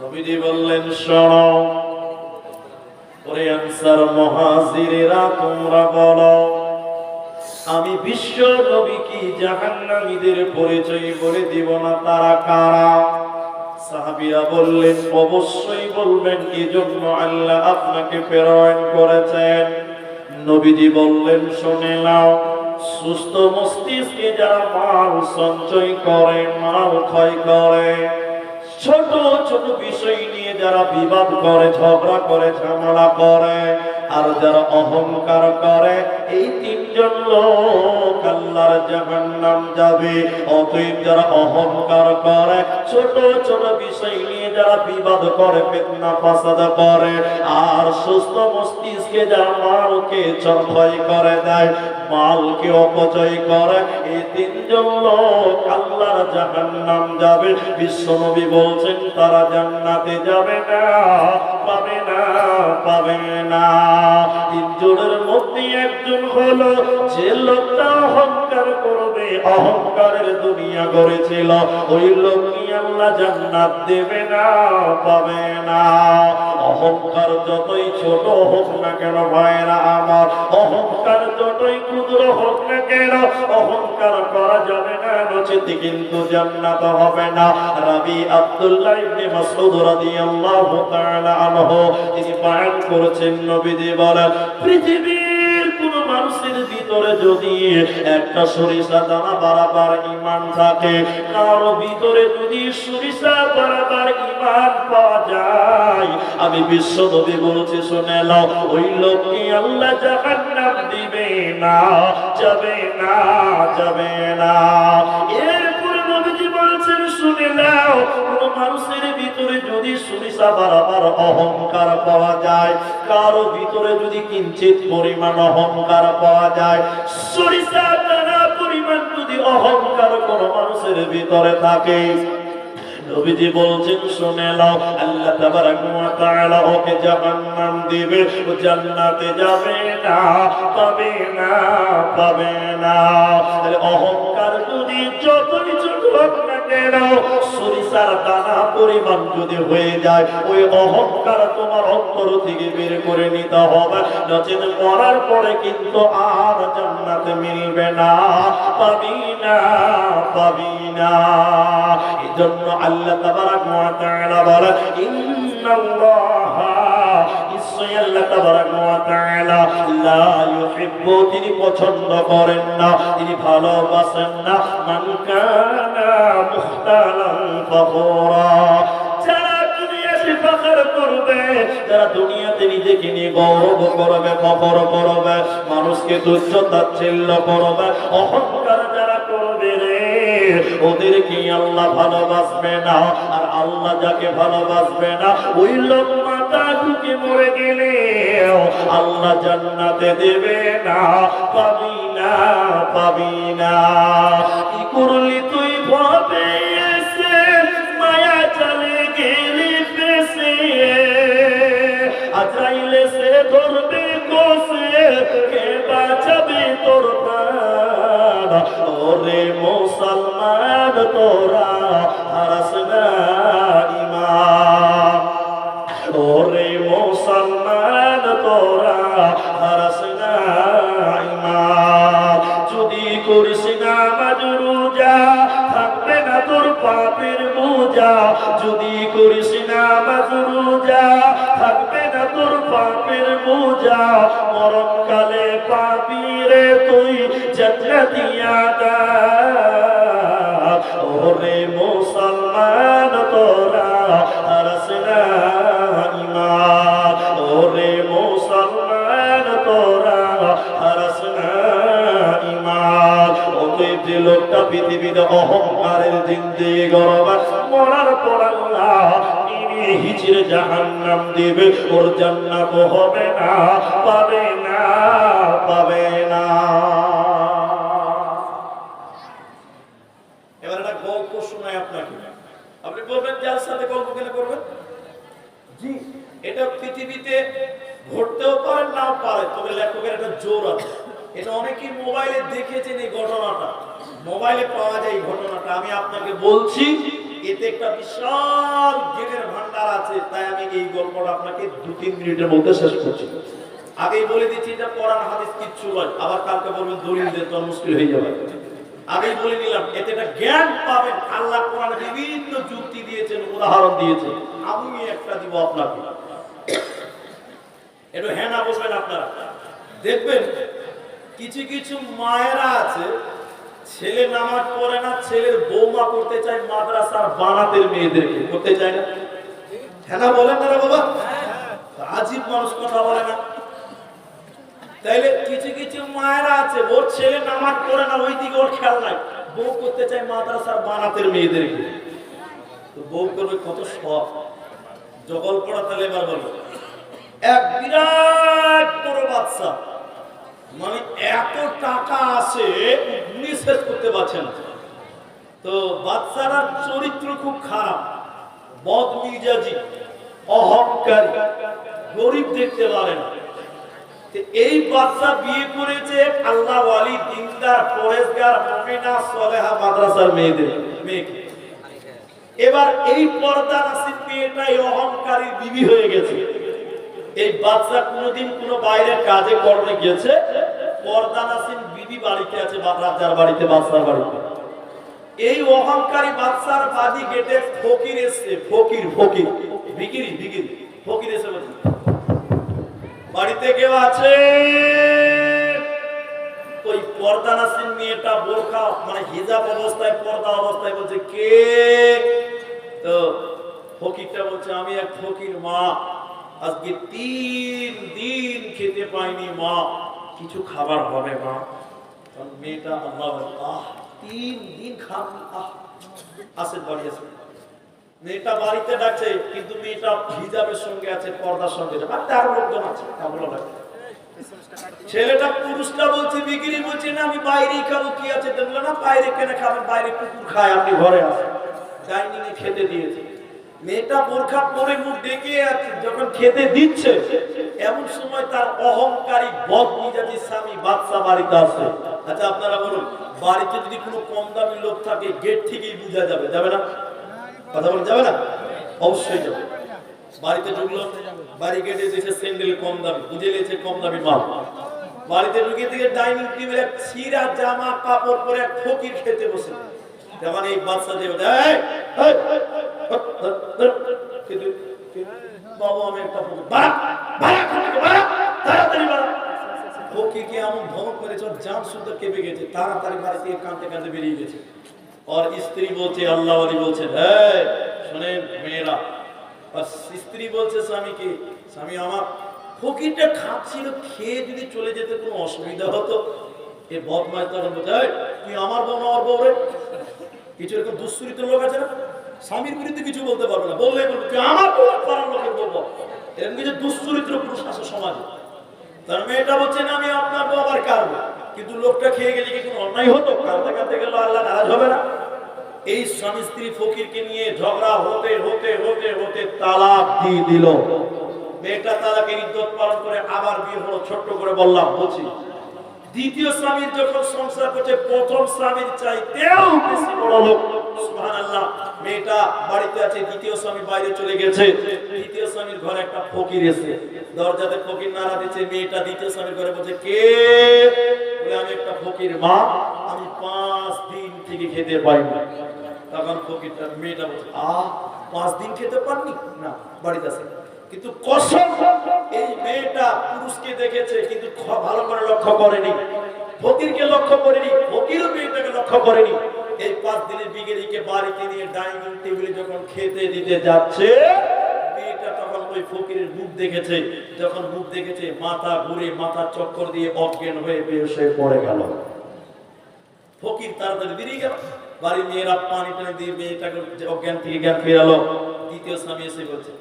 নবীজি বললেন, শোনো, ওরে আনসার মহাজিরেরা, তোমরা বলো, আমি বিশ্ব নবী কি জাহান্নামীদের পরিচয় বলে দিব না, তারা কারা? সাহাবীরা বললেন, অবশ্যই বলবেন কি জন্য আল্লাহ আপনাকে প্রেরণ করেছেন। নবীজি বললেন, শুনে নাও, সুস্থ মস্তিষ্কে যারা মাল সঞ্চয় করে, মাল ক্ষয় করে ছোট ছোট বিষয় নিয়ে যারা বিবাদ করে, ঝগড়া করে, ঝামেলা করে, আর যারা অহংকার করে, এই তিনজন লোক আল্লাহর জাহান্নাম যাবে। অতএব যারা অহংকার করে, ছোট ছোট বিষয় নিয়ে যারা বিবাদ করে, ফিতনা, ফাসাদ করে, আর সুস্থ মস্তিষ্কে যারা মালকে চর্চয় করে দেয় মালকে অপচয় করে। এই তিনজন লোক আল্লাহর জাহান্নাম যাবে। বিশ্বনবী বলছেন, তারা জান্নাতে যাবে না, পাবে না পাবে না। তিনজনের মধ্যে একজন হলো যে লোকটা অহংকার করবে অহংকারের দুনিয়া গড়েছিল। ওই লোকই আল্লাহ জান্নাত দেবে না, পাবে না? অহংকার যতই ছোট হোক না কেন ভাইরা আমার, অহংকার যতই ক্ষুদ্র হোক না কেন, অহংকার করা যাবে না, নচিত কিন্তু জান্নাত হবে না। রাবি আব্দুল্লাহ ইবনে মাসউদ রাদিয়াল্লাহু তাআলা আনহু, তিনি বয়ান করেছেন, নবীজি বলেন মানুষের ভিতরে যদি একটা সরিষা দানা বারাবার ইমান থাকে কারও ভিতরে যদি সরিষা বারাবার ইমান পাওয়া যায়, আমি বিশ্ব নবী বলছি, শুনে নাও, ওই লোককে আল্লাহ জাহান্নাম দিবে না, যাবে না যাবে না। বলছেন শুনে নাও, কোন মানুষের ভিতরে যদি সরিষা বারাবার অহংকার পাওয়া যায়, কারও ভিতরে যদি কিঞ্চিত পরিমাণ অহংকার পাওয়া যায় সরিষা দানা পরিমাণ যদি অহংকার কোন মানুষের ভিতরে থাকে, নবীজি বলছেন, শুনে নাও যাবে না, পাবে না পাবে না। অহংকার যদি যতই ছোট হোক না। কেন সরিষার দানা পরিমাণ যদি যায়, ওই অহংকার তোমার অন্তর থেকে বের করে নিতে হবে। নচেত মরার পরে কিন্তু আর মিলবে না। পাবি না পাবি না। আল্লাহ তাবারাক নিশ্চয়ই আল্লাহ তাআলা লা ইউহিব্বু, তিনি পছন্দ করেন না, তিনি ভালোবাসেন না। মান কানা মুখতালান ফখুরা দুনিয়াতে নিজেকে নিয়ে গৌরব করবে করবে, মানুষকে তুচ্ছ করবে, অহংকার যারা করবে রে ওদেরকে আল্লাহ ভালোবাসবে না। আল্লাহ যাকে ভালোবাসবে না, ওই লোক মাথা ঢুকে মরে গেলে আল্লাহ জান্নাতে দেবে না। পাবি না পাবি না। কি করলি তুই ভাবে এসে, মায়া চলে গেলি ফেসে। আজরাইলে সে ধরবে কোসে কে বাঁচাবে তোর প্রাণ? ওরে মুসলমান তোরা তুই জান্নাতিয়া ওরে মুসলমান তোরা হারসনা ইমান ওরে মুসলমান তোরা হারসনা ইমান ওই যে লোকটা পৃথিবীতে অহংকারের জিন্দি গরবা মরার পর আল্লাহ হিচিরে জাহান্নাম দিবে। ওর জান্নাত হবে না, পাবে না পাবে না। বলবেন যার সাথে গল্প কেন করবেন? জি। এটা পৃথিবীতে ঘটতেও পারে নাও পারে তবে লেখকের একটা জোর আছে। এটা অনেকেই মোবাইলে দেখেছেন এই ঘটনাটা। মোবাইলে পাওয়া যায় এই ঘটনাটা। আমি আপনাকে বলছি এতে একটা বিশাল জ্ঞানের ভান্ডার আছে তাই আমি এই গল্পটা আপনাকে দু তিন মিনিটের মধ্যে শেষ করছি। আগেই বলে দিচ্ছি এটা কোরআন হাদিস কিচ্ছু নয়। আবার কালকে বলবেন দলিল দিয়ে তো মুশকিল হয়ে যাবে। আগেই বলে নিলাম, এতে একটা জ্ঞান পাবেন। আল্লাহ কোরআন বিভিন্ন যুক্তি দিয়েছেন, উদাহরণ দিয়েছেন। আমি একটা দিব আপনাকে। একটু হ্যাঁ না বলবেন আপনারা। দেখবেন, কিছু কিছু মায়েরা আছে, ছেলে নামাজ পড়ে না, ছেলের বৌমা করতে চায় মাদ্রাসার বানাতের মেয়েদেরকে। করতে চায় না? হ্যাঁ না বলেন না বাবা। আজীব মানুষ কথা বলে না। তাইলে কিছু কিছু মায়েরা আছে, ওর ছেলে নামাজ পড়ে না, ওই দিকে ওর খেয়াল নাই। বউ করতে চায় মাদ্রাসার বানাতের মেয়েদেরকে। তো বউ করবে কত শখ। জগল পড়া তাহলে এবার বলো। এক বিরাট বড় বাচ্চা। মানে এত টাকা আসে উনি শেষ করতে পারছেন তো বাচ্চাটার চরিত্র খুব খারাপ। বদ মিজাজি অহংকারী। গরিব দেখতে পারে না। এই বাচ্চা বিয়ে করেছে আল্লাহ ওয়ালি, দিনদার, পরেশগার, মমিনা, সলেহা, মাদ্রাসার মেয়েদের, মেয়েকে। এবার এই পর্দা নাসিব মেয়েটাই অহংকারী বিবি হয়ে গেছে। এই বাচ্চা কোনোদিন কোনো বাইরে কাজে কর্মে গেছে। পর্দা নাসিম বিবি বাড়িতে আছে রাজার বাড়িতে, বাচ্চার বাড়িতে। এই অহংকারী বাচ্চার বাদি গেটে ফকির এসছে, ফকির ফকির। বিকিরি বিকিরি ফকির এসে বলছে। বাড়িতে কেউ আছে? ওই পর্দা নাসিম মেয়েটা বোরখা মানে হিজাব অবস্থায়, পর্দা অবস্থায় বলছে, কে? তো ফকিরটা বলছে, আমি এক ফকির মা। আজকে তিন দিন খেতে পাইনি মা। কিছু খাবার হবে মা। মেয়েটা আহ, তিন দিন খাবি, আহ। আসেন বাড়ি আসেন। মেয়েটা বাড়িতে ডাকছে কিন্তু মেয়েটা হিজাবের সঙ্গে আছে, পর্দার সঙ্গে তার লোকজন আছে ছেলেটা পুরুষটা বলছে, বিক্রি বলছে, না, আমি বাইরেই খাব, কি আছে? দেখল না, বাইরে কেনে খাবেন বাইরে কুকুর খায়, আপনি ঘরে আসেন। ডাইনিং এ খেতে দিয়েছে। মেয়েটা বোরখা পরে মুখ ডেকে আছে যখন খেতে দিচ্ছে, এমন সময় তার অহংকারী বদ মিজাজি স্বামী বাদশা বাড়িতে আসে। আচ্ছা আপনারা বলুন, বাড়িতে যদি কোনো কম দামি লোক থাকে, গেট থেকেই বোঝা যাবে যাবে না? কথা বলা যাবে না? অবশ্যই যাবে। বাড়িতে ঢুকলো বাড়ি গেটে এসে স্যান্ডেল কম দামি। বুঝে নিয়েছে কম দামি মাল। বাড়িতে ঢুকে থেকে ডাইনিং টেবিলে ছিঁড়া জামা কাপড় পরে ফকির খেতে বসে। যেমন এই বাচ্চা এই, এই, কিন্তু বাবা আমি ফকির। বাড়া তাড়াতাড়ি বাড়া। এমন মেরেছে ওর জান শুদ্ধ কেঁপে গেছে। তাড়াতাড়ি বাড়ি থেকে কাঁদতে কাঁদতে বেরিয়ে গেছে। আর স্ত্রী বলছে আল্লাহ আলী বলছে হ্যাঁ শোনেন মেয়েরা আর স্ত্রী বলছে স্বামীকে স্বামী আমার ফকিরটা খাচ্ছিল খেয়ে যদি চলে যেতে কোনো অসুবিধা হতো? এ বদমাস তখন বলছে "এই, তুই আমার বউ আমার বউ রে? কিছু এরকম দুশ্চরিত্র লোক আছে না? স্বামীর বিরুদ্ধে কিছু বলতে পারবে না। বললেই বলবে তুই আমার বউ পাড়ার লোকের বলব? এরকম কিছু দুশ্চরিত্র পুরুষ আছে সমাজে। তার মেয়েটা বলছে না আমি আপনার বউ আবার কার বউ? কিন্তু লোকটা খেয়ে গেলে কি কোনো অন্যায় হতো? কাঁদতে কাঁদতে গেল আল্লাহ নারাজ হবে না। এই স্বামী স্ত্রী ফকিরকে নিয়ে ঝগড়া হতে হতে হতে হতে তালাক দিয়ে দিল। মেয়েটা তালাকের ইজ্জত পালন করে আবার বিয়ে হলো, ছোট্ট করে বললাম বলছি দ্বিতীয় স্বামীর যখন সংসার করছে, প্রথম স্বামীর চাইতেও বেশি বড় লোক। সুবহানাল্লাহ, মেয়েটা বাড়িতে আছে, দ্বিতীয় স্বামী বাইরে চলে গেছে। দ্বিতীয় স্বামীর ঘরে একটা ফকির এসে দরজাতে ফকির নাড়া দিচ্ছে, মেয়েটা দ্বিতীয় স্বামীর ঘরে বলছে, কে? বলে, আমি একটা ফকির মা, আমি পাঁচ দিন থেকে খেতে পাই না। তখন ফকিরটা মেয়েটা বলছে আহ পাঁচ দিন খেতে পারনি? না, বাড়িতে আছে। কিন্তু কসম, এই মেয়েটা পুরুষকে দেখেছে, কিন্তু ভালো করে লক্ষ্য করেনি। ফকিরকে লক্ষ্য করেনি ফকিরও মেয়েটাকে লক্ষ্য করেনি। এই পাঁচ দিনের বিগেরিকে বাড়িতে নিয়ে ডাইনিং টেবিলে যখন খেতে দিতে যাচ্ছে, মেয়েটা তখন ওই ফকিরের মুখ দেখেছে। যখন মুখ দেখেছে, মাথা ঘুরে মাথা চক্কর দিয়ে অজ্ঞান হয়ে বেশ পড়ে গেল। ফকির তাড়াতাড়ি বেরিয়ে গেল। বাড়ির মেয়েরা পানি টানি দিয়ে মেয়েটাকে অজ্ঞান থেকে জ্ঞান ফেরালো দ্বিতীয় স্বামী এসে বলছে,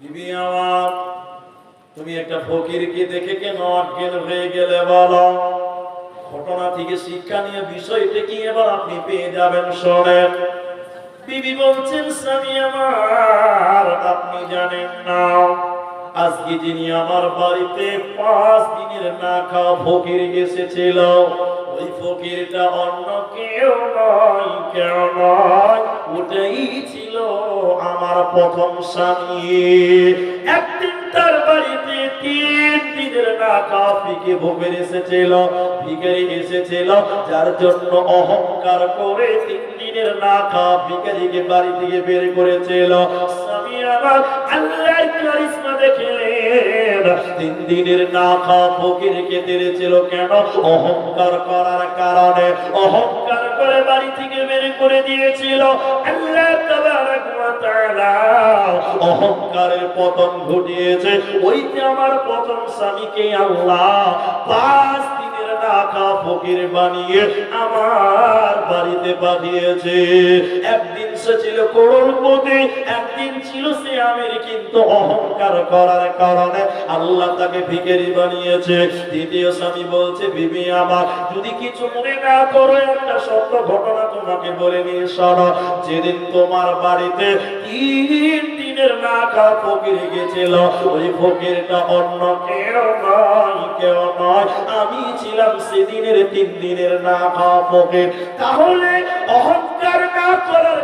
বিবি আমার, তুমি একটা ফকিরকে দেখে কেন অজ্ঞান হয়ে গেলে বলো? ঘটনা থেকে শিক্ষা নিয়ে বিষয়টা কি এবার আপনি পেয়ে যাবেন শোনেন। বিবি বলছেন, স্বামী আমার, আপনি জানেন না। আজকে যিনি আমার বাড়িতে পাঁচ দিনের না খাওয়া ফকির এসেছিল ওই ফকিরটা অন্য কেউ নয় কেউ নয়। ওটাই ছিল আমার প্রথম স্বামী। একদিন তার বাড়িতে তিন দিনের খাওয়া ফিকে ভোগের এসেছিল, ভিখারি এসেছিল, যার জন্য অহংকার করে তিন দিনের না খাওয়া ভিখারিকে বাড়ি থেকে বের করেছিল। স্বামী আমার আল্লাহর কারিশমা দেখলেন। দিনের না খাওয়া ফকিরকে তেড়েছিল কেন? অহংকার করার কারণে। অহংকার করে বাড়ি থেকে বের করে দিয়েছিল। অহংকারের পতন ঘটিয়েছে। ওইতে আমার প্রথম স্বামীকে আল্লাহ পাঁচ দিনের টাকা ফকির বানিয়ে আমার বাড়িতে পাঠিয়েছে। একদিন সে ছিল করোড়পতি একদিন ছিল সে আমের, কিন্তু অহংকার করার কারণে আল্লাহ তাকে ভিখারি বানিয়েছে। দ্বিতীয় স্বামী বলছে, বিবি আমার, যদি কিছু মনে না করো, একটা সত্য ঘটনা তোমাকে বলে নিয়ে শোনো যেদিন তোমার বাড়িতে তিন দিনের না ফকির গেছিল, ওই ফকিরটা অন্য কেউ নয় কেউ নয়। আমি ছিলাম সেদিনের তিন দিনের না খাওয়া ফকির। তাহলে অহংকার না করার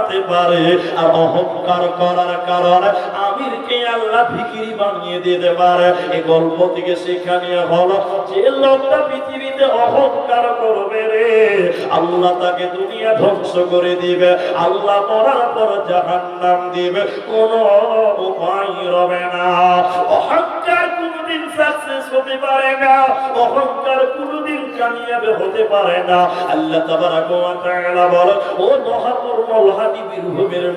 বানাতে পারে আর অহংকার করার কারণে আমিরকে আল্লাহ ভিকিরি বানিয়ে দিতে পারে। এই গল্প থেকে সেখানে হলো যে লোকটা পৃথিবীতে অহংকার করবে রে। আল্লাহ তাকে দুনিয়া ধ্বংস করে দিবে। আল্লাহ মরার পর জাহান্নাম দিবে। কোনো উপায় রবে না। হতে পারে না, অহংকার কামিয়াবে হতে পারে না। আল্লাহ ওয়া তাআলা ও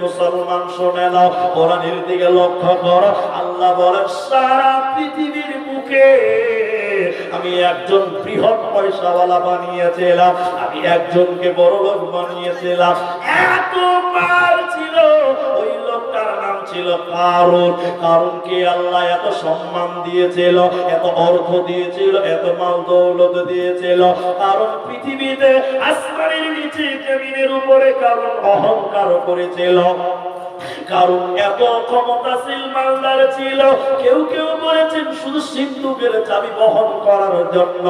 মুসলমান নাও, কোরআনের দিকে লক্ষ্য করো। আল্লাহ বলে সারা পৃথিবীর বুকে আমি একজন বৃহৎ পয়সাওয়ালা বানিয়েছিলাম, আমি একজনকে বড় লোক বানিয়েছিলাম। এত মাল ছিল কারণ কারণকে আল্লাহ এত সম্মান দিয়েছিল, এত অর্থ দিয়েছিল, এত মাল দৌলত দিয়েছিল। কারণ পৃথিবীতে আসমানের নিচে জমিনের উপরে কারণ অহংকার করেছিল। কারণ এত ক্ষমতাশীল মালদার ছিল, কেউ কেউ বলেছেন শুধু সিন্ধুকের চাবি বহন করার জন্য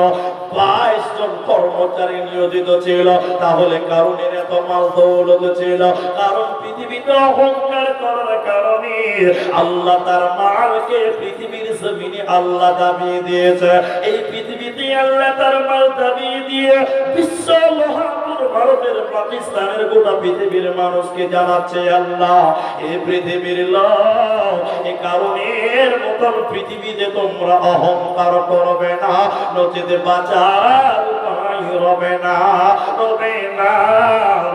বাইশ জন কর্মচারী নিয়োজিত ছিল, তাহলে কারণের এত মাল দৌলত ছিল। কারণ পৃথিবীতে অহংকার করার কারণে আল্লাহ তার মালকে পৃথিবীর জমিনে আল্লাহ দিয়েছে। এই পৃথিবীতে আল্লাহ তার মাল দিয়ে বিশ্ব মহাপুর ভারতের পাকিস্তানের গোটা পৃথিবীর মানুষকে জানাচ্ছে আল্লাহ এই পৃথিবীর কারণের মতন পৃথিবীতে তোমরা অহংকার করবে না, নচেতে বাঁচার উপায় রবে না রবে না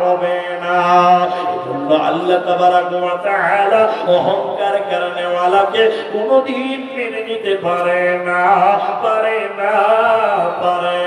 রবে না। لال تب آئلہ اہم کرنے والا کے کون دن جیت پڑے نا پڑے نا پڑے